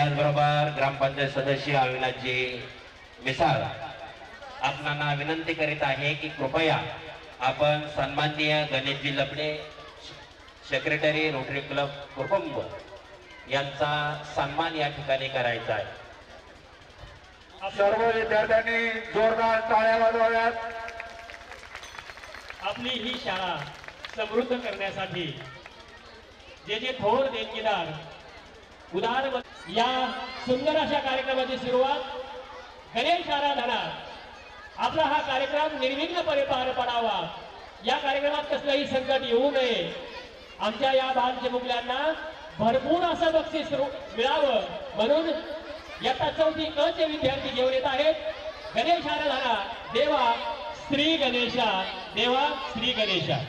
त्याचबरोबर ग्रामपंचायत सदस्य अविनाशजी मिसाळ आपणांना विनंती करीत आहे की कृपया आपण सन्माननीय Ganeshji Labade secretary rotary club कुटुंब यांचा सन्मान या ठिकाणी करायचा आहे. सर्व विद्यार्थ्यांनी जोरदार टाळ्या वाजवाव्यात. आपली ही शाळा समृद्ध करण्यासाठी जे जे थोर देणगीदार उदार या सुंदर अशा कार्यक्रमाची सुरुवात गणेश आराधना आपला हा कार्यक्रम निर्विघ्नपणे पार पडावा. या कार्यक्रमात कसलंही संकट येऊ नये. आमच्या या बाल मुकल्यांना भरपूर असं बक्षीस मिळावं. म्हणून इयत्ता चौथी क चे विद्यार्थी घेऊन येत आहेत. गणेश आराधना देवा श्री गणेशा. देवा श्री गणेशा.